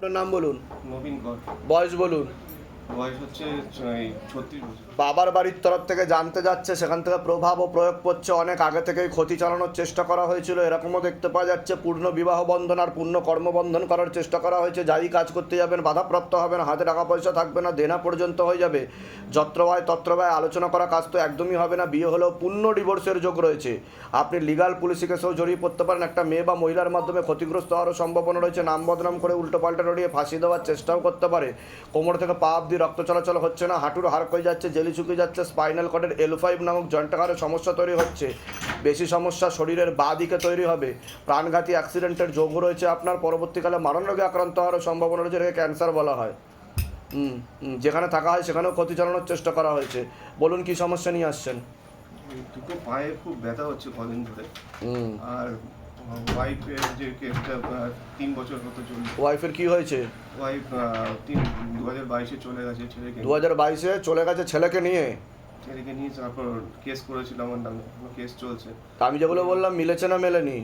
আপনার নাম বলুন। নবীন কর। বয়স বলুন। বয়স হচ্ছে ছত্রিশ বছর। বাবার বাড়ির তরফ থেকে জানতে যাচ্ছে, সেখান থেকে প্রভাব ও প্রয়োগ করছে অনেক আগে থেকেই ক্ষতি চালানোর চেষ্টা করা হয়েছিল। এরকমও দেখতে পাওয়া যাচ্ছে, পূর্ণ বিবাহ বন্ধন আর পূর্ণ কর্মবন্ধন করার চেষ্টা করা হয়েছে। যাই কাজ করতে যাবেন, বাধাপ্রাপ্ত হবেন, হাতে টাকা পয়সা থাকবে না, দেনা পর্যন্ত হয়ে যাবে। যত্রবায় তত্রবায় আলোচনা করা কাজ তো একদমই হবে না, বিয়ে হলেও পূর্ণ ডিভোর্সের যোগ রয়েছে। আপনি লিগাল পুলিশি কেসেও জড়িয়ে পড়তে পারেন, একটা মেয়ে বা মহিলার মাধ্যমে ক্ষতিগ্রস্ত হওয়ারও সম্ভাবনা রয়েছে। নাম বদনাম করে উল্টো পাল্টা রড়িয়ে ফাঁসি দেওয়ার চেষ্টাও করতে পারে। কোমর থেকে পা অব্দি রক্ত চলাচল হচ্ছে না, হাঁটুর হার হয়ে যাচ্ছে, জেলি শুকিয়ে যাচ্ছে স্পাইনাল কর্ডের এল ফাইভ নামক জয়েন্টাকারের সমস্যা তৈরি হচ্ছে। বেশি সমস্যা শরীরের বাঁ দিকে তৈরি হবে। প্রাণঘাতী অ্যাক্সিডেন্টের যোগ রয়েছে আপনার। পরবর্তীকালে মারণ রোগে আক্রান্ত হওয়ার সম্ভাবনা রয়েছে এটাকে ক্যান্সার বলা হয়। হুম যেখানে থাকা হয় সেখানেও ক্ষতি চালানোর চেষ্টা করা হয়েছে। বলুন কি সমস্যা নিয়ে আসছেন? দুটো পায়ে খুব ব্যথা হচ্ছে কদিন ধরে। হুম। আর ওয়াইফের যে কেসটা তিন বছর মতো চলছে। ওয়াইফের কি হয়েছে? ওয়াইফ তিন দু হাজার বাইশে চলে গেছে ছেলেকে দু হাজার বাইশে চলে গেছে ছেলেকে নিয়ে? ছেলেকে নিয়ে তারপর কেস করেছিল আমার নামে। কেস চলছে। তা আমি যেগুলো বললাম মিলেছে না মেলেনি?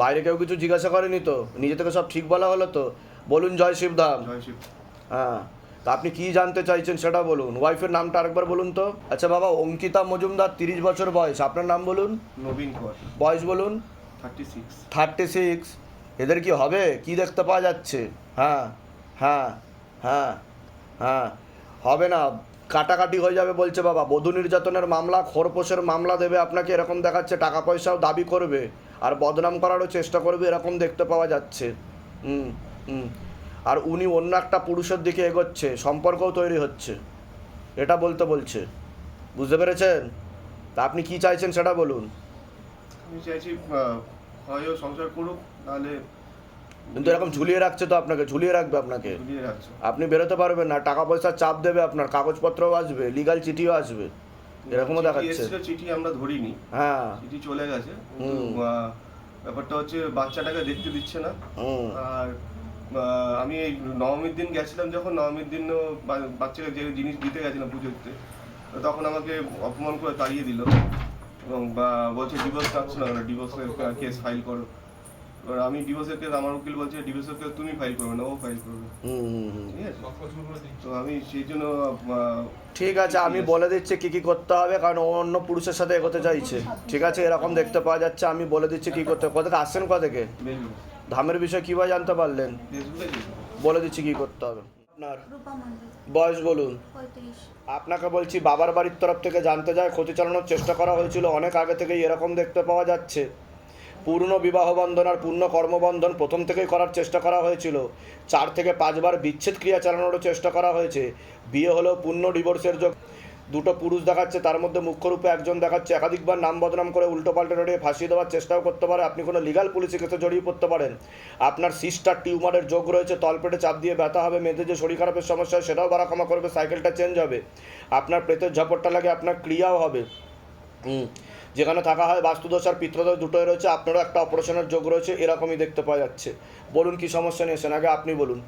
বাইরে কেউ কিছু জিজ্ঞাসা করেনি তো? নিজে থেকে সব ঠিক বলা হলো তো? বলুন জয় শিবধাম জয় শিব। হ্যাঁ। তা আপনি কি জানতে চাইছেন সেটা বলুন। ওয়াইফের নামটা আরেকবার বলুন তো। আচ্ছা বাবা অঙ্কিতা মজুমদার তিরিশ বছর বয়স। আপনার নাম বলুন। নবীন কর বয়স বলুন। থার্টি সিক্স এদের কি হবে? কি দেখতে পাওয়া যাচ্ছে? হ্যাঁ হ্যাঁ হ্যাঁ হ্যাঁ। হবে না। কাটাকাটি হয়ে যাবে বলছে বাবা। বধূ নির্যাতনের মামলা খোরপোশের মামলা দেবে আপনাকে এরকম দেখাচ্ছে। টাকা পয়সাও দাবি করবে। আর বদনাম করারও চেষ্টা করবে এরকম দেখতে পাওয়া যাচ্ছে। হুম হুম। আর উনি অন্য একটা পুরুষের দিকে এগোচ্ছে। সম্পর্কও তৈরি হচ্ছে। এটা বলতে বলছে। বুঝতে পেরেছেন? তা আপনি কি চাইছেন সেটা বলুন। আমি চাইছি হয় ও সংসার করুক নাহলে কিন্তু এরকম ঝুলিয়ে রাখছে তো আপনাকে ঝুলিয়ে রাখবে আপনাকে। ঝুলিয়ে রাখছো। আপনি বেরোতে পারবেন না টাকা পয়সার চাপ দেবে আপনার কাগজপত্রও আসবে লিগাল চিঠিও আসবে। এরকমও দেখাচ্ছে। চিঠি আমরা ধরিনি। হ্যাঁ। চিঠি চলে গেছে। ব্যাপারটা হচ্ছে বাচ্চাটাকে দেখতে দিচ্ছে না। আর আমি এই নবমীর দিন গেছিলাম যখন নবমীর দিন বাচ্চাকে যে জিনিস দিতে গেছিলাম পুজোতে তো তখন আমাকে অপমান করে তাড়িয়ে দিল। এবং বা বলছে ডিভোর্স চাচ্ছ না ডিভোর্সের কেস ফাইল করো। এবার আমি ডিভোর্সের কেস আমার উকিল বলছে ডিভোর্সের কেস তুমি ফাইল করবে না ও ফাইল করবে। হুম, হুম, হুম। ঠিক আছে? তো আমি সেই জন্য ঠিক আছে আমি বলে দিচ্ছি কি কি করতে হবে কারণ ও অন্য পুরুষের সাথে এগোতে চাইছে। ঠিক আছে এরকম দেখতে পাওয়া যাচ্ছে আমি বলে দিচ্ছি কি করতে হবে। কোথা থেকে আসছেন কোথা থেকে? ধামের বিষয়ে কীভাবে জানতে পারলেন? বলে দিচ্ছি কি করতে হবে। আপনার? বয়স বলুন। আপনাকে বলছি বাবার বাড়ির তরফ থেকে জানতে যায় ক্ষতি চালানোর চেষ্টা করা হয়েছিল অনেক আগে থেকেই এরকম দেখতে পাওয়া যাচ্ছে। পূর্ণ বিবাহ বন্ধন আর পূর্ণ কর্মবন্ধন প্রথম থেকেই করার চেষ্টা করা হয়েছিল। চার থেকে পাঁচবার বিচ্ছেদ ক্রিয়া চালানোরও চেষ্টা করা হয়েছে। বিয়ে হলেও পূর্ণ ডিভোর্সের যোগ দুটো পুরুষ দেখাচ্ছে, তার মধ্যে মুখ্যরূপে একজন দেখাচ্ছে, একাধিকবার নাম বদনাম করে উল্টো পাল্টে রড়িয়ে ফাঁসিয়ে দেওয়ার চেষ্টাও করতে পারে। আপনি কোনো লিগাল পুলিশের কেসে জড়িয়ে পড়তে পারেন। আপনার সিস্টার টিউমারের যোগ রয়েছে, তলপেটে চাপ দিয়ে ব্যথা হবে মেয়েদের যে শরীর খারাপের সমস্যা হয় সেটাও বাড়া ক্ষমা করবে সাইকেলটা চেঞ্জ হবে। আপনার প্রেতের ঝাপটটা লাগে, আপনার ক্রিয়াও হবে। হুম, যেখানে থাকা হয় বাস্তুদোষ আর পিত্রদোষ দুটোই রয়েছে, আপনারও একটা অপারেশনের যোগ রয়েছে, এরকমই দেখতে পাওয়া যাচ্ছে। বলুন কি সমস্যা নিয়েছেন আগে আপনি বলুন।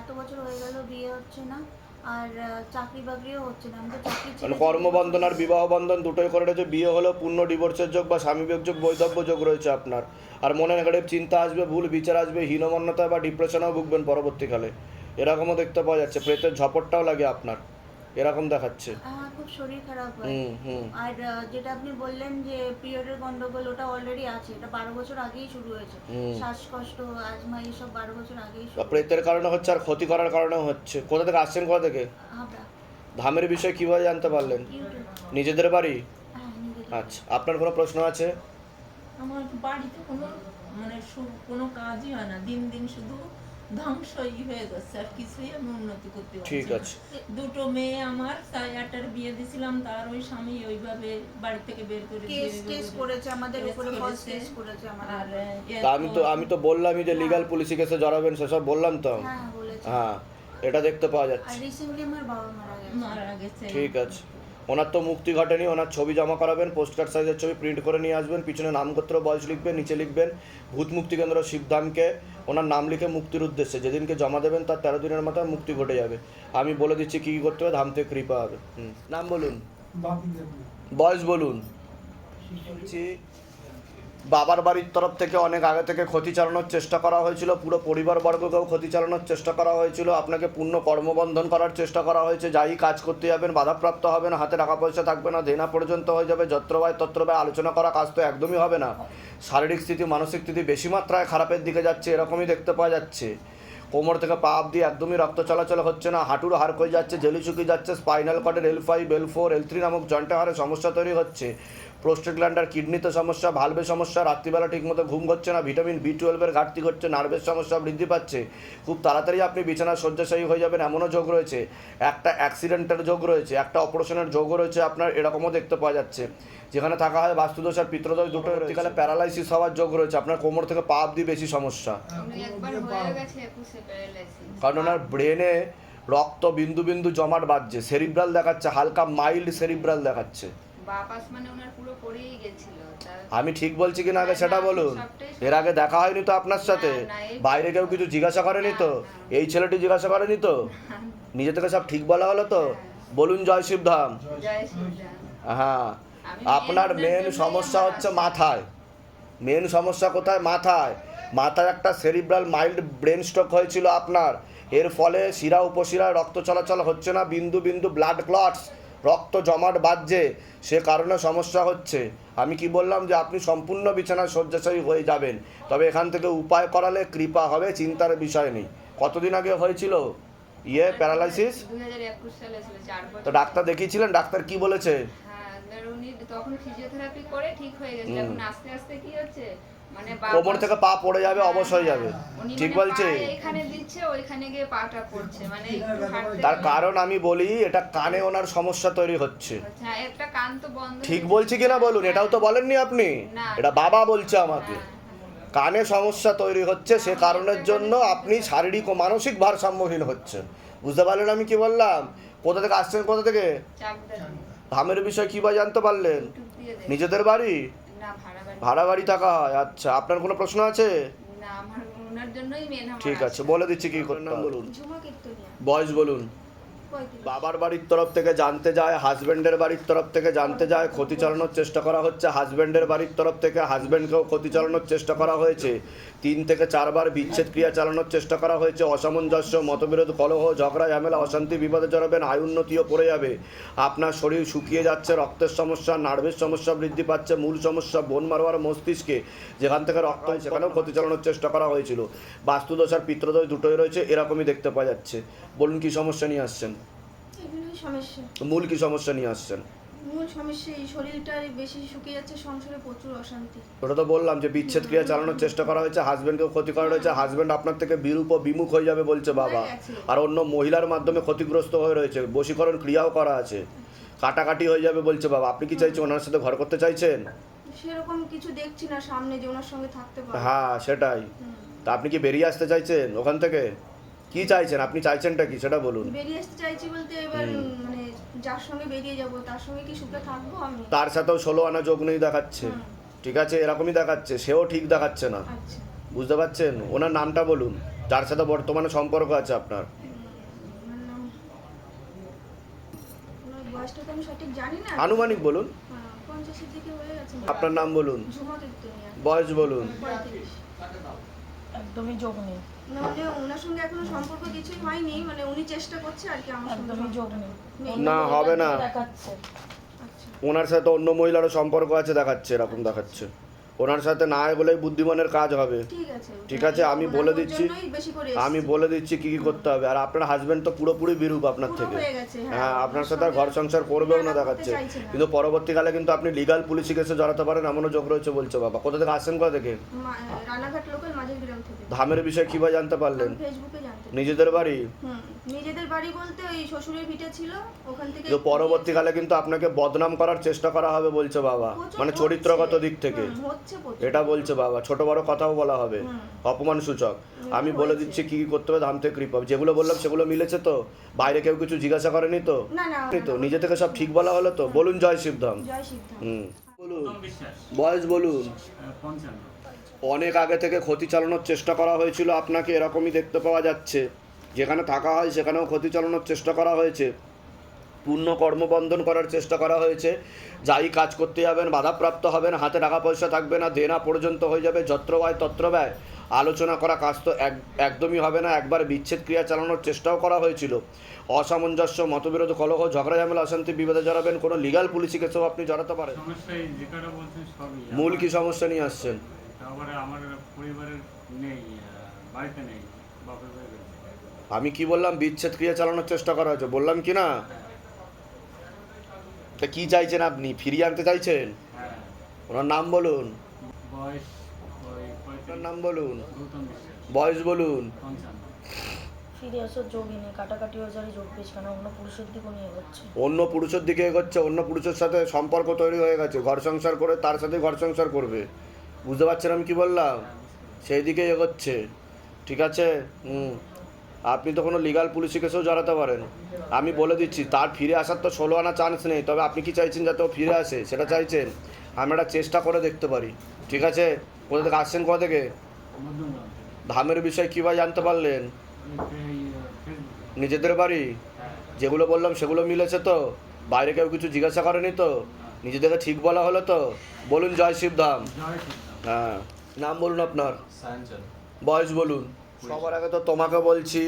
এত বছর হয়ে গেল, বিয়ে হচ্ছে না। আর চাকরি বাকরিও হচ্ছে না। আমি তো চাকরি মানে কর্মবন্ধন আর বিবাহ বন্ধন দুটোই করে রয়েছে বিয়ে হলেও পূর্ণ ডিভোর্সের যোগ বা স্বামী যোগ, বৈধব্য যোগ রয়েছে আপনার। আর মনে নেগেটিভ চিন্তা আসবে, ভুল বিচার আসবে হীনমন্যতা বা ডিপ্রেশনেও ভুগবেন পরবর্তীকালে। এরকমও দেখতে পাওয়া যাচ্ছে, প্রেতের ঝপটটাও লাগে আপনার। এরকম দেখাচ্ছে। আমার খুব শরীর খারাপ হয়। আর যেটা আপনি বললেন যে পিরিয়ডের গন্ডগোল ওটা অলরেডি আছে। এটা বারো বছর আগেই শুরু হয়েছে। শ্বাসকষ্ট আজমা এইসব বারো বছর আগেই প্রেতের কারণে হচ্ছে আর ক্ষতি করার কারণেও হচ্ছে। কোথা থেকে আসছেন কোথা থেকে? ধামের বিষয়ে কীভাবে জানতে পারলেন? নিজেদের বাড়ি? হ্যাঁ আচ্ছা আপনার কোনো প্রশ্ন আছে? আমার বাড়িতে কোনো মানে কোনো কাজই হয় না। দিন দিন শুধু ধ্বংসই হয়ে যাচ্ছে আর কিছুই আমি উন্নতি করতে পারছি ঠিক আছে। দুটো মেয়ে আমার বিয়ে দিছিলাম তার ওই স্বামী ওইভাবে বাড়ি থেকে বের করে দিয়ে কেস করেছে আমাদের উপরে ফলস কেস করেছে আমাদের আর আমি তো আমি তো বললামই যে লিগাল পুলিশি কেসে জড়াবেন সেসব বললাম তো? হ্যাঁ হ্যাঁ এটা দেখতে পাওয়া আর যাচ্ছে রিসেন্টলি আমার বাবা মারা গেছে। মারা গেছে। ঠিক আছে। ওনার তো মুক্তি ঘটেনি ওনার ছবি জমা করাবেন পোস্টকার্ড সাইজের ছবি প্রিন্ট করে নিয়ে আসবেন পিছনে নামগোত্র বয়স লিখবেন নিচে লিখবেন ভূত মুক্তি কেন্দ্র শিবধামকে ওনার নাম লিখে মুক্তির উদ্দেশ্যে যেদিনকে জমা দেবেন তার তেরো দিনের মাথায় মুক্তি ঘটে যাবে। আমি বলে দিচ্ছি কী কী করতে হবে ধাম থেকে কৃপা হবে। হুম নাম বলুন। বয়স বলুন। বাবার বাড়ির তরফ থেকে অনেক আগে থেকে ক্ষতি চালানোর চেষ্টা করা হয়েছিল, পুরো পরিবারবর্গকেও ক্ষতি চালানোর চেষ্টা করা হয়েছিল, আপনাকে পূর্ণ কর্মবন্ধন করার চেষ্টা করা হয়েছে, যাই কাজ করতে যাবেন, বাধাপ্রাপ্ত হবেন, হাতে টাকা পয়সা থাকবে না, দেনা পর্যন্ত হয়ে যাবে, যত্রবায় তত্রবায় আলোচনা করা কাজ তো একদমই হবে না। শারীরিক স্থিতি, মানসিক স্থিতি বেশি মাত্রায় খারাপের দিকে যাচ্ছে, এরকমই দেখতে পাওয়া যাচ্ছে। কোমর থেকে পা অব্দি একদমই রক্ত চলাচল হচ্ছে না, হাঁটুর হাড় হয়ে যাচ্ছে, জেলি শুকিয়ে যাচ্ছে, spinal কর্ডের L five L four L three নামক জয়েন্টে হাড়ে সমস্যা তৈরি হচ্ছে। প্রোস্টেট গ্ল্যান্ডার কিডনিতে সমস্যা ভালভে সমস্যা রাত্রিবেলা ঠিকমতো ঘুম হচ্ছে না ভিটামিন বি টুয়েলভের ঘাটতি ঘটছে নার্ভের সমস্যা বৃদ্ধি পাচ্ছে। খুব তাড়াতাড়ি আপনি বিছানা শয্যাশায়ী হয়ে যাবেন এমনও যোগ রয়েছে। একটা অ্যাক্সিডেন্টের যোগ রয়েছে একটা অপারেশনের যোগও রয়েছে আপনার এরকমও দেখতে পাওয়া যাচ্ছে। যেখানে থাকা হয় বাস্তুদোষ আর পিত্রদোষ দুটো রয়েছে। প্যারালাইসিস হওয়ার যোগ রয়েছে আপনার কোমর থেকে পা অব্দি বেশি সমস্যা। উনি একবার হয়ে গেছে একুশে প্যারালাইসিস কারণ ওনার ব্রেনে রক্ত বিন্দু বিন্দু জমাট বাজছে সেরিব্রাল দেখাচ্ছে হালকা মাইল্ড সেরিব্রাল দেখাচ্ছে। মানে আমি ঠিক বলছি কিনা আগে সেটা বলুন? এর আগে দেখা হয়নি তো আপনার সাথে? বাইরে কেউ কিছু জিজ্ঞাসা করেনি তো। এই ছেলেটি জিজ্ঞাসা করেনি তো? নিজে থেকে সব ঠিক বলা হলো তো? বলুন জয় শিবধাম। হ্যাঁ আপনার মেন সমস্যা হচ্ছে মাথায়। মেন সমস্যা কোথায়? মাথায়। মাথায় একটা সেরিব্রাল মাইল্ড ব্রেন স্ট্রোক হয়েছিল আপনার। এর ফলে শিরা উপশিরায় রক্ত চলাচল হচ্ছে না বিন্দু বিন্দু ব্লাড ক্লটস রক্ত জমাট বাজছে সে কারণে সমস্যা হচ্ছে। আমি কি বললাম যে আপনি সম্পূর্ণ বিছানায় শয্যাশায়ী হয়ে যাবেন। তবে এখান থেকে উপায় করালে কৃপা হবে চিন্তার বিষয় নেই। কতদিন আগে হয়েছিল? ইয়ে প্যারালাইসিস? তো ডাক্তার দেখিয়েছিলেন? ডাক্তার কি বলেছে? হ্যাঁ তখন ফিজিওথেরাপি করে ঠিক হয়ে হুম। এখন আস্তে আস্তে কি হচ্ছে? কোমর থেকে পা পড়ে যাবে হ্যাঁ, অবশ হয়ে যাবে। ঠিক মানে বলছে? মানে তার কারণ আমি বলি এটা কানে ওনার সমস্যা তৈরি হচ্ছে। হ্যাঁ, ঠিক হয়ে- বলছি কিনা বলুন? এটাও তো বলেননি আপনি? এটা বাবা বলছে আমাকে। হ্যাঁ, হ্যাঁ। কানে সমস্যা তৈরি হচ্ছে সে কারণের জন্য আপনি শারীরিক ও মানসিক ভারসাম্যহীন হচ্ছেন। বুঝতে পারলেন আমি কি বললাম? কোথা থেকে আসছেন কোথা থেকে। ধামের বিষয় কি বা জানতে পারলেন। নিজেদের বাড়ি? না ভাড়া গাড়ি ভাড়া থাকা হয় আচ্ছা। আপনার কোনো প্রশ্ন আছে? না আমার ওনার জন্যই মেন আমার ঠিক আছে বলে দিচ্ছি কি করতে। বলুন। বয়স বলুন। বাবার বাড়ির তরফ থেকে জানতে যায়, হাজবেন্ডের বাড়ির তরফ থেকে জানতে যায়, ক্ষতি চালানোর চেষ্টা করা হচ্ছে। হাজবেন্ডের বাড়ির তরফ থেকে হাজবেন্ডকেও ক্ষতি চালানোর চেষ্টা করা হয়েছে। তিন থেকে চারবার বিচ্ছেদ ক্রিয়া চালানোর চেষ্টা করা হয়েছে। অসামঞ্জস্য, মতবিরোধ, কলহ, ঝগড়া, ঝামেলা, অশান্তি, বিপদে জড়াবেন, আয় উন্নতিও পড়ে যাবে। আপনার শরীর শুকিয়ে যাচ্ছে, রক্তের সমস্যা, নার্ভের সমস্যা বৃদ্ধি পাচ্ছে, মূল সমস্যা বোন মারোয়ার মস্তিষ্কে। যেখান থেকে রক্ত হয়, সেখানেও ক্ষতি চালানোর চেষ্টা করা হয়েছিল। বাস্তুদোষ আর পিত্রদোষ দুটোই রয়েছে, এরকমই দেখতে পাওয়া যাচ্ছে। বলুন কি সমস্যা নিয়ে আসছেন? সমস্যা? মূল কি সমস্যা নিয়ে আসছেন? মূল সমস্যা এই শরীরটার বেশি শুকিয়ে যাচ্ছে সংসারে প্রচুর অশান্তি। ওটা তো বললাম যে বিচ্ছেদ ক্রিয়া চালানোর চেষ্টা করা হয়েছে হাজবেন্ডকেও ক্ষতি করা হয়েছে হাজবেন্ড আপনার থেকে বিরূপ ও বিমুখ হয়ে যাবে বলছে বাবা। আর অন্য মহিলার মাধ্যমে ক্ষতিগ্রস্ত হয়ে রয়েছে বশীকরণ ক্রিয়াও করা আছে। কাটাকাটি হয়ে যাবে বলছে বাবা আপনি কি চাইছেন ওনার সাথে ঘর করতে চাইছেন? সেরকম কিছু দেখছি না সামনে যে ওনার সঙ্গে থাকতে পারব। হ্যাঁ সেটাই। তা আপনি কি বেরিয়ে আসতে চাইছেন ওখান থেকে? কি চাইছেন? আপনি চাইছেনটা কি? সেটা বলুন। বেরিয়ে আসতে চাইছি বলতে এবার মানে যার সঙ্গে বেরিয়ে যাব তার সঙ্গে কি সুখে থাকব আমি? তার সাথেও ষোলো আনা যোগ নেই দেখাচ্ছে। ঠিক আছে? এরকমই দেখাচ্ছে। সেও ঠিক দেখাচ্ছে না। আচ্ছা। বুঝতে পারছেন? ওনার নামটা বলুন। যার সাথে বর্তমানে সম্পর্ক আছে আপনার। আনুমানিক বলুন। আপনার নাম বলুন। বয়স বলুন। একদমই যোগ নেই। না মানে ওনার সঙ্গে এখনও সম্পর্ক কিছুই হয়নি মানে উনি চেষ্টা করছে আর কি আমার একদমই যোগ নেই। নেই। না হবে না। দেখাচ্ছে। আচ্ছা। ওনার সাথে অন্য মহিলারও সম্পর্ক আছে দেখাচ্ছে এরকম দেখাচ্ছে। ওনার সাথে না আয় বলেই বুদ্ধিমানের কাজ হবে। ঠিক আছে আমি বলে দিচ্ছি। আমি বলে দিচ্ছি কি কি করতে হবে। আর আপনার হাজব্যান্ড তো পুরোপুরি বিরূপ আপনার থেকে। হ্যাঁ। হ্যাঁ আপনার সাথে আর ঘর সংসার করবেও না দেখাচ্ছে। কিন্তু পরবর্তীকালে কিন্তু আপনি লিগাল পুলিশি কেসে জড়াতে পারেন এমনও যোগ রয়েছে বলছে বাবা। কোথা থেকে আসছেন কোথা থেকে? ধামের বিষয়ে কী বা জানতে পারলেন। নিজেদের বাড়ি? নিজেদের বাড়ি বলতে ওই শ্বশুরের ভিটে ছিল ওখান থেকে তো পরবর্তীকালে কিন্তু আপনাকে বদনাম করার চেষ্টা করা হবে বলছে বাবা। মানে চরিত্রগত দিক থেকে। হুম, হচ্ছে এটা বলছে বাবা ছোট বড় কথাও বলা হবে। অপমান সূচক। আমি বলে দিচ্ছি কি কি করতে হবে ধাম থেকে কৃপা যেগুলো বললাম সেগুলো মিলেছে তো? বাইরে কেউ কিছু জিজ্ঞাসা করেনি তো? না না নি তো নিজে থেকে সব ঠিক বলা হলো তো? বলুন জয় শিবধাম। হুম। বলুন। বয়স বলুন। অনেক আগে থেকে ক্ষতি চালানোর চেষ্টা করা হয়েছিল আপনাকে এরকমই দেখতে পাওয়া যাচ্ছে। যেখানে থাকা হয় সেখানেও ক্ষতি চালানোর চেষ্টা করা হয়েছে। পূর্ণ কর্মবন্ধন করার চেষ্টা করা হয়েছে। যাই কাজ করতে যাবেন বাধাপ্রাপ্ত হবেন হাতে টাকা পয়সা থাকবে না দেনা পর্যন্ত হয়ে যাবে যত্র ব্যয় তত্র ব্যয়। আলোচনা করা কাজ তো এক একদমই হবে না একবার বিচ্ছেদ ক্রিয়া চালানোর চেষ্টাও করা হয়েছিল। অসামঞ্জস্য মতবিরোধ কলহ ঝগড়া ঝামেলা অশান্তি বিবাদে জড়াবেন কোনো লিগাল পুলিশি কেসেও আপনি জড়াতে পারেন। মূল কি সমস্যা নিয়ে আসছেন। আমি কি বললাম বিচ্ছেদ ক্রিয়া চালানোর চেষ্টা করা হয়েছে? বললাম কি না? তা কি চাইছেন আপনি? ফিরিয়ে আনতে চাইছেন? হ্যাঁ। ওনার নাম বলুন। ওনার নাম বলুন। বয়স বলুন। হয়ে অন্য পুরুষের দিকে এগোচ্ছে। অন্য পুরুষের দিকে এগোচ্ছে অন্য পুরুষের সাথে সম্পর্ক তৈরি হয়ে গেছে ঘর সংসার করে তার সাথে ঘর সংসার করবে। বুঝতে পারছেন আমি কি বললাম? সেই দিকে এগোচ্ছে। ঠিক আছে? হুম। আপনি তো কোনো লিগাল পুলিশি কেসেও জড়াতে পারেন। আমি বলে দিচ্ছি তার ফিরে আসার তো ষোলো আনা চান্স নেই তবে আপনি কি চাইছেন যাতে ও ফিরে আসে? সেটা চাইছেন? আমি একটা চেষ্টা করে দেখতে পারি ঠিক আছে? কোথা থেকে আসছেন কোথা থেকে? ধামের বিষয়ে কীভাবে জানতে পারলেন? নিজেদের বাড়ি? যেগুলো বললাম সেগুলো মিলেছে তো? বাইরে কেউ কিছু জিজ্ঞাসা করেনি তো? নিজেদেরকে ঠিক বলা হলো তো? বলুন জয় শিবধাম। হ্যাঁ নাম বলুন আপনার। বয়স বলুন। সবার আগে তো তোমাকে বলছি,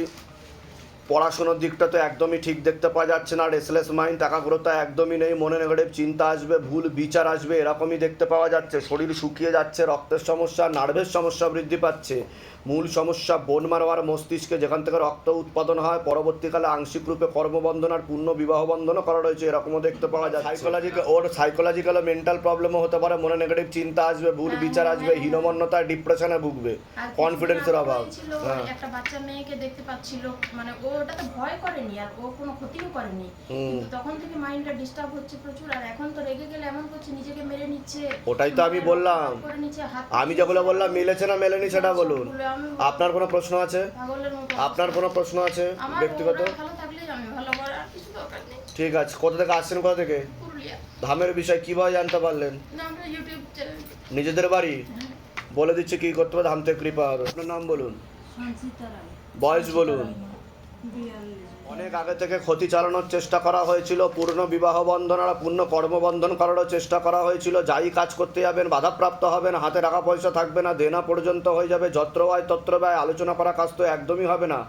পড়াশোনার দিকটা তো একদমই ঠিক দেখতে পাওয়া যাচ্ছে না রেসলেস মাইন্ড একাগ্রতা একদমই নেই, মনে নেগেটিভ চিন্তা আসবে, ভুল বিচার আসবে, এরকমই দেখতে পাওয়া যাচ্ছে, শরীর শুকিয়ে যাচ্ছে, রক্তের সমস্যা নার্ভের সমস্যা বৃদ্ধি পাচ্ছে। মূল সমস্যা বোন মারোয়ার মস্তিষ্কে যেখান থেকে রক্ত উৎপাদন হয়। পরবর্তীকালে আংশিক রূপে কর্মবন্ধন আর পূর্ণ বিবাহ বন্ধনও করা রয়েছে এরকমও দেখতে পাওয়া যায় সাইকোলজিক্যাল ওর সাইকোলজিক্যাল মেন্টাল প্রবলেমও হতে পারে। মনে নেগেটিভ চিন্তা আসবে ভুল বিচার আসবে হীনমন্যতায় ডিপ্রেশনে ভুগবে। কনফিডেন্সের অভাব। হ্যাঁ। একটা বাচ্চা মেয়েকে দেখতে পাচ্ছিল মানে ও ওটাতে ভয় করেনি আর ও কোনো ক্ষতিও করেনি। হুম। তখন থেকে মাইন্ডটা ডিস্টার্ব হচ্ছে প্রচুর আর এখন তো রেগে গেলে এমন করছে নিজেকে মেরে নিচ্ছে। ওটাই তো আমি মানে বললাম। আমি যেগুলো বললাম মিলেছে না মেলেনি সেটা বলুন। আপনার কোনো প্রশ্ন আছে? আপনার কোনো প্রশ্ন আছে? ব্যক্তিগত? ওরা ভালো থাকলেই আমি ভালো আমার আর কিছু দরকার নেই। ঠিক আছে কোথা থেকে আসছেন কোথা থেকে? ধামের বিষয় কীভাবে জানতে পারলেন? না, আমরা ইউটিউব চ্যানেল নিজেদের বাড়ি? বলে দিচ্ছে কি করতে হবে ধাম থেকে কৃপা হবে। আপনার নাম বলুন। বয়স বলুন। অনেক আগে থেকে ক্ষতি চালানোর চেষ্টা করা হয়েছিল। পূর্ণ বিবাহ বন্ধন আর পূর্ণ কর্মবন্ধন করারও চেষ্টা করা হয়েছিল। যাই কাজ করতে যাবেন, বাধাপ্রাপ্ত হবেন, হাতে টাকা পয়সা থাকবে না, দেনা পর্যন্ত হয়ে যাবে, যত্র ব্যয় তত্র ব্যয়, আলোচনা করা কাজ তো একদমই হবে না।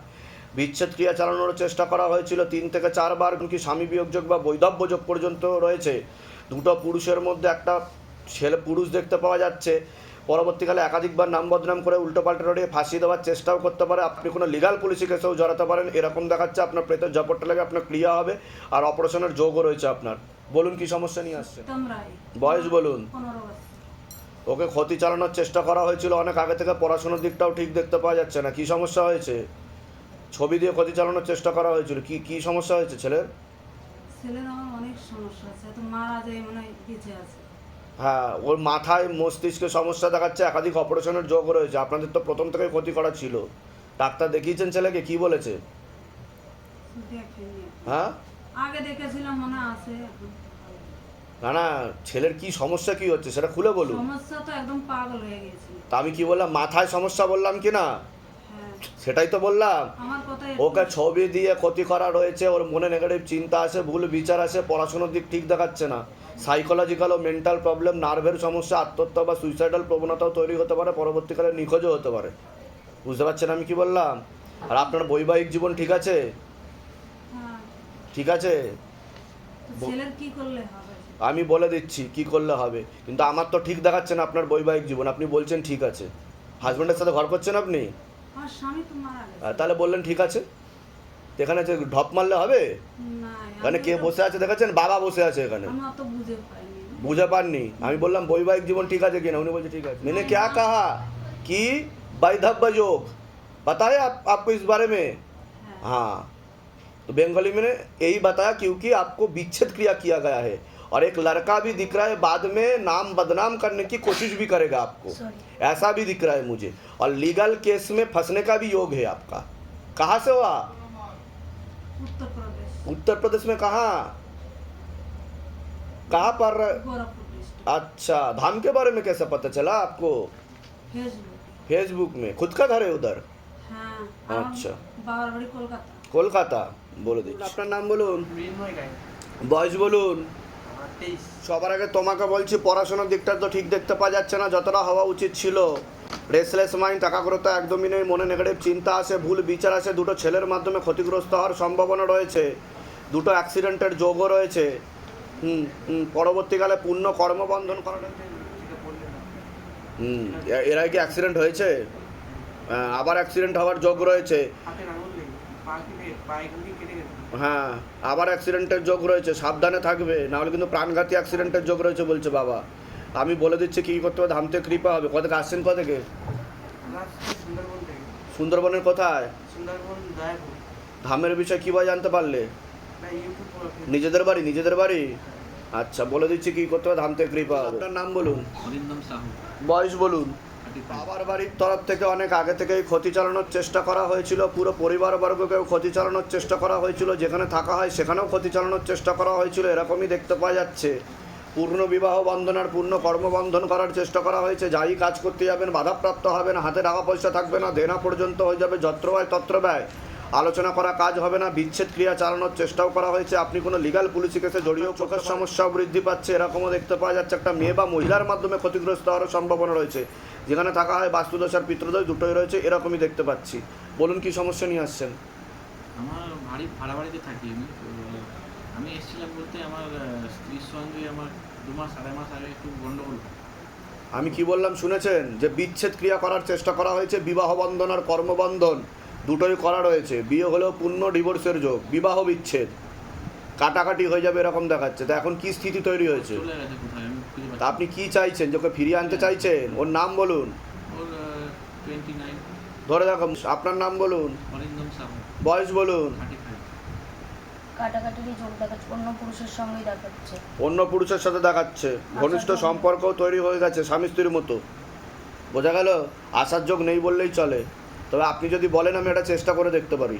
বিচ্ছেদ ক্রিয়া চালানোর চেষ্টা করা হয়েছিল। তিন থেকে চারবার কি স্বামী বিয়োগযোগ বা বৈধব্য যোগ পর্যন্ত রয়েছে। দুটো পুরুষের মধ্যে একটা ছেলে পুরুষ দেখতে পাওয়া যাচ্ছে। পরবর্তীকালে একাধিকবার নাম বদনাম করে উল্টো পাল্টা রড়িয়ে ফাঁসিয়ে দেওয়ার চেষ্টাও করতে পারে। আপনি কোনো লিগাল পুলিশি কেসেও জড়াতে পারেন এরকম দেখাচ্ছে আপনার প্রেতের জপটটা লাগে আপনার ক্রিয়া হবে আর অপারেশনের যোগও রয়েছে আপনার। বলুন কি সমস্যা নিয়ে আসছে? বয়স বলুন। ওকে ক্ষতি চালানোর চেষ্টা করা হয়েছিল অনেক আগে থেকে পড়াশোনার দিকটাও ঠিক দেখতে পাওয়া যাচ্ছে না। কি সমস্যা হয়েছে? ছবি দিয়ে ক্ষতি চালানোর চেষ্টা করা হয়েছিল। কি কি সমস্যা হয়েছে ছেলের? ছেলের আমার অনেক সমস্যা আছে। এত মারা যায় মনে বেঁচে আছে। হ্যাঁ ওর মাথায় মস্তিষ্কে সমস্যা দেখাচ্ছে একাধিক অপারেশনের যোগ রয়েছে। আপনাদের তো প্রথম থেকেই ক্ষতি করা ছিল। ডাক্তার দেখিয়েছেন ছেলেকে? কি বলেছে? হ্যাঁ? আগে দেখেছিলাম মনে আছে না না ছেলের কি সমস্যা কি হচ্ছে? সেটা খুলে বলুন। সমস্যা তো একদম পাগল হয়ে গেছিল তা আমি কি বললাম মাথায় সমস্যা বললাম কি না? হ্যাঁ। সেটাই তো বললাম। ওকে ছবি দিয়ে ক্ষতি করা রয়েছে ওর মনে নেগেটিভ চিন্তা আছে ভুল বিচার আছে পড়াশোনার দিক ঠিক দেখাচ্ছে না। সাইকোলজিক্যাল ও মেন্টাল প্রবলেম নার্ভের সমস্যা আত্মহত্যা বা সুইসাইডাল প্রবণতাও তৈরি হতে পারে পরবর্তীকালে নিখোঁজও হতে পারে। বুঝতে পারছেন আমি কি বললাম? আর আপনার বৈবাহিক জীবন ঠিক আছে? হ্যাঁ। ঠিক আছে? আমি বলে দিচ্ছি কি করলে হবে? কিন্তু আমার তো ঠিক দেখাচ্ছে না আপনার বৈবাহিক জীবন আপনি বলছেন ঠিক আছে। হাজব্যান্ডের সাথে ঘর করছেন আপনি? তাহলে বললেন ঠিক আছে? এখানে যে ঢপ মারলে হবে না এখানে কে বসে আছে দেখেছেন বাবা বসে আছে এখানে আমি অত বুঝে পাইনি বুঝে পাননি আমি বললাম বৈবাহিক জীবন ঠিক আছে কিনা উনি বলছে ঠিক আছে मैंने क्या कहा कि वैधव्य योग बताया आप, आपको इस बारे में হ্যাঁ हाँ तो बंगाली में ने यही बताया क्योंकि आपको विच्छेद क्रिया किया गया है और एक लड़का भी दिख रहा है बाद में नाम बदनाम करने की कोशिश भी करेगा आपको सॉरी ऐसा भी दिख रहा है मुझे और लीगल केस में फंसने का भी योग है आपका कहाँ से हुआ উত্তর প্রদেশ उत्तर प्रदेश में कहाँ कहाँ पर গোরখপুর ডিস্ট্রিক্ট अच्छा धाम के बारे में कैसे पता चला आपको ফেসবুক फेसबुक में खुद का घर है उधर হ্যাঁ আমার আচ্ছা। বাবার বাড়ি কলকাতা কলকাতা বলে দিন আপনার নাম বলুন মৃন্ময় গায়ে বয়স বলুন সবার আগে তোমাকে বলছি পড়াশোনার দিকটা তো ঠিক দেখতে পাওয়া যাচ্ছে না যতটা হওয়া উচিত ছিল রেসলেস মাইন্ড টাকাগ্রতা একদমই নেই মনে নেগেটিভ চিন্তা আসে ভুল বিচার আসে দুটো ছেলের মাধ্যমে ক্ষতিগ্রস্ত হওয়ার সম্ভাবনা রয়েছে দুটো অ্যাক্সিডেন্টের যোগও রয়েছে। হুম হুম পরবর্তীকালে পূর্ণ কর্মবন্ধন করাটা হুম এ- এর আগে কি অ্যাক্সিডেন্ট হয়েছে হ্যাঁ, আবার অ্যাক্সিডেন্ট হওয়ার যোগ রয়েছে। হ্যাঁ আবার অ্যাক্সিডেন্টের যোগ রয়েছে সাবধানে থাকবে নাহলে কিন্তু প্রাণঘাতী অ্যাক্সিডেন্টের যোগ রয়েছে বলছে বাবা। আমি বলে দিচ্ছি কী করতে হবে? ধামতে কৃপা হবে। কত থেকে আসছেন কত থেকে? সুন্দরবনের কোথায়? ধামের বিষয়ে কীভাবে জানতে পারলে? না ইউটিউব প্রোফাইল নিজেদের বাড়ি নিজেদের বাড়ি? আচ্ছা বলে দিচ্ছি কী করতে হবে? ধামতে কৃপা হবে। আপনার নাম বলুন। বয়স বলুন। বাবার বাড়ির তরফ থেকে অনেক আগে থেকেই ক্ষতি চালানোর চেষ্টা করা হয়েছিল। পুরো পরিবারবর্গকেও ক্ষতি চালানোর চেষ্টা করা হয়েছিল। যেখানে থাকা হয় সেখানেও ক্ষতি চালানোর চেষ্টা করা হয়েছিল। এরকমই দেখতে পাওয়া যাচ্ছে। পূর্ণ বিবাহ বন্ধন আর পূর্ণ কর্মবন্ধন করার চেষ্টা করা হয়েছে। যাই কাজ করতে যাবেন বাধাপ্রাপ্ত হবেন হাতে টাকা পয়সা থাকবে না দেনা পর্যন্ত হয়ে যাবে যত্র ব্যয় তত্র ব্যয়। আলোচনা করা কাজ হবে না বিচ্ছেদ ক্রিয়া চালানোর চেষ্টাও করা হয়েছে। আপনি কোনো লিগাল পুলিশি কেসে জড়িয়েও চোখের সমস্যাও বৃদ্ধি পাচ্ছে এরকমও দেখতে পাওয়া যাচ্ছে। একটা মেয়ে বা মহিলার মাধ্যমে ক্ষতিগ্রস্ত হওয়ার সম্ভাবনা রয়েছে। যেখানে থাকা হয় বাস্তুদোষ আর পিতৃদোষ দুটোই রয়েছে এরকমই দেখতে পাচ্ছি। বলুন কি সমস্যা নিয়ে আসছেন? আমার বাড়ি ভাড়া বাড়িতে থাকি আমি। আমি এসেছিলাম বলতে আমার স্ত্রীর সঙ্গে আমার দু মাস আড়াই মাস আগে একটু গন্ডগোল আমি কি বললাম শুনেছেন? যে বিচ্ছেদ ক্রিয়া করার চেষ্টা করা হয়েছে বিবাহ বন্ধন আর কর্মবন্ধন। দুটোই করা রয়েছে। বিয়ে হলেও পূর্ণ ডিভোর্সের যোগ। বিবাহ বিচ্ছেদ। কাটাকাটি হয়ে যাবে এরকম দেখাচ্ছে। তা এখন কি স্থিতি তৈরি হয়েছে? তা আপনি কি চাইছেন? যে ওকে ফিরিয়ে আনতে চাইছেন? ওর নাম বলুন। ধরে দেখো আপনার নাম বলুন। বয়স বলুন। কাটাকাটিরই যোগ দেখাচ্ছে অন্য পুরুষের সঙ্গেই দেখাচ্ছে। অন্য পুরুষের সাথে দেখাচ্ছে। ঘনিষ্ঠ সম্পর্কও তৈরি হয়ে গেছে স্বামী স্ত্রীর মতো। বোঝা গেল? আসার যোগ নেই বললেই চলে। তবে আপনি যদি বলেন আমি এটা চেষ্টা করে দেখতে পারি।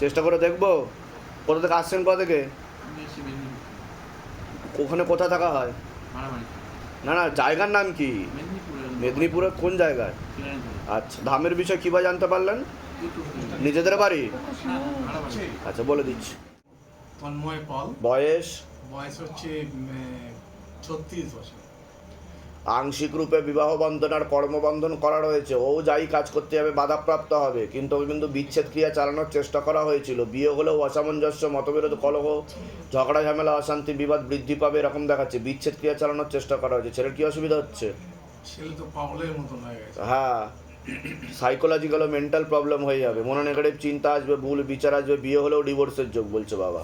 চেষ্টা- করে দেখব? কোথা থেকে আসছেন কোথা থেকে? ওখানে কোথায় থাকা হয়? না না জায়গার নাম কি? মেদিনীপুরে কোন জায়গায়? আচ্ছা ধামের বিষয়ে কীভাবে জানতে পারলেন? নিজেদের বাড়ি? আচ্ছা বলে দিচ্ছি। তন্ময় পল। বয়স? বয়স হচ্ছে ছত্রিশ বছর। আংশিক রূপে বিবাহ বন্ধন আর কর্মবন্ধন করা রয়েছে। ও যাই কাজ করতে যাবে বাধাপ্রাপ্ত হবে। কিন্তু কিন্তু বিচ্ছেদ ক্রিয়া চালানোর চেষ্টা করা হয়েছিল। বিয়ে হলেও অসামঞ্জস্য মতবিরোধ কলহ ঝগড়া ঝামেলা অশান্তি বিবাদ বৃদ্ধি পাবে এরকম দেখাচ্ছে। বিচ্ছেদ ক্রিয়া চালানোর চেষ্টা করা হয়েছে। ছেলের কি অসুবিধা হচ্ছে? ছেলে তো পাগলের মতন হয়ে গেছে। হ্যাঁ। সাইকোলজিক্যাল মেন্টাল প্রবলেম হয়ে যাবে। মনে নেগেটিভ চিন্তা আসবে ভুল বিচার আসবে বিয়ে হলেও ডিভোর্সের যোগ বলছে বাবা।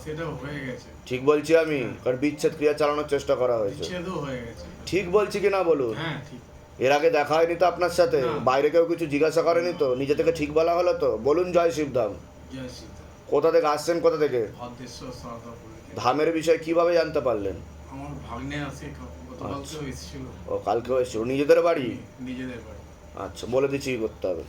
ঠিক বলছি আমি? কারণ বিচ্ছেদ ক্রিয়া চালানোর চেষ্টা করা হয়েছে। হয়ে ঠিক বলছি কি না বলুন? হ্যাঁ এর আগে দেখা হয়নি তো আপনার সাথে? বাইরে কেউ কিছু জিজ্ঞাসা করেনি তো? নিজে থেকে ঠিক বলা হলো তো? বলুন জয় শিবধাম। কোথা থেকে আসছেন কোথা থেকে। ধামের বিষয়ে কীভাবে জানতে পারলেন? এসেছিল। ও কালকেও এসেছিল। নিজেদের বাড়ি? নিজেদের বাড়ি। আচ্ছা বলে দিচ্ছি কি করতে হবে?